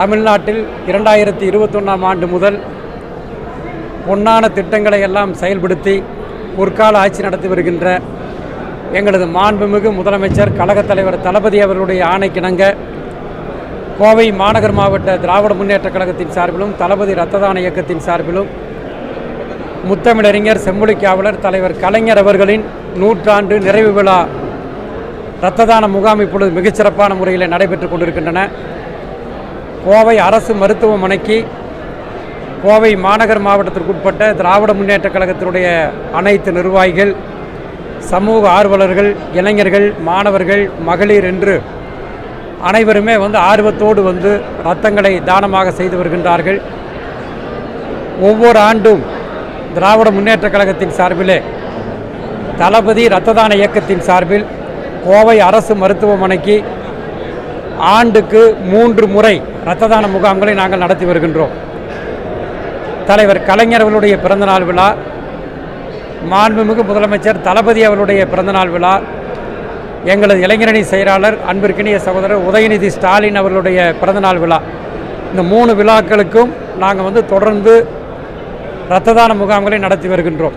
தமிழ்நாட்டில் இரண்டாயிரத்தி இருபத்தொன்னாம் ஆண்டு முதல் பொன்னான திட்டங்களை எல்லாம் செயல்படுத்தி பொற்கால ஆட்சி நடத்தி வருகின்ற எங்களது மாண்புமிகு முதலமைச்சர் கழகத் தலைவர் தளபதி அவர்களுடைய ஆணைக்கிணங்க கோவை மாநகர் மாவட்ட திராவிட முன்னேற்றக் கழகத்தின் சார்பிலும் தளபதி இரத்த தான இயக்கத்தின் சார்பிலும் முத்தமிழறிஞர் செம்மொழி காவலர் தலைவர் கலைஞர் அவர்களின் நூற்றாண்டு நிறைவு விழா இரத்த தான முகாம் இப்பொழுது மிகச்சிறப்பான முறையில் நடைபெற்றுக் கொண்டிருக்கின்றன. கோவை அரசு மருத்துவமனைக்கு கோவை மாநகர் மாவட்டத்திற்குட்பட்ட திராவிட முன்னேற்றக் கழகத்தினுடைய அனைத்து நிர்வாகிகள் சமூக ஆர்வலர்கள் இளைஞர்கள் மாணவர்கள் மகளிர் என்று அனைவருமே வந்து ஆர்வத்தோடு வந்து ரத்தங்களை தானமாக செய்து வருகின்றார்கள். ஒவ்வொரு ஆண்டும் திராவிட முன்னேற்றக் கழகத்தின் சார்பிலே தளபதி இரத்த தான இயக்கத்தின் சார்பில் கோவை அரசு மருத்துவமனைக்கு ஆண்டுக்கு மூன்று முறை இரத்த தான முகாம்களை நாங்கள் நடத்தி வருகின்றோம். தலைவர் கலைஞர் அவர்களுடைய பிறந்தநாள் விழா மாண்புமிகு முதலமைச்சர் தளபதி அவர்களுடைய பிறந்தநாள் விழா எங்களது இளைஞரணி செயலாளர் அன்பிற்கினிய சகோதரர் உதயநிதி ஸ்டாலின் அவர்களுடைய பிறந்தநாள் விழா. இந்த மூணு விழாக்களுக்கும் நாங்கள் வந்து தொடர்ந்து இரத்த தான முகாம்களை நடத்தி வருகின்றோம்.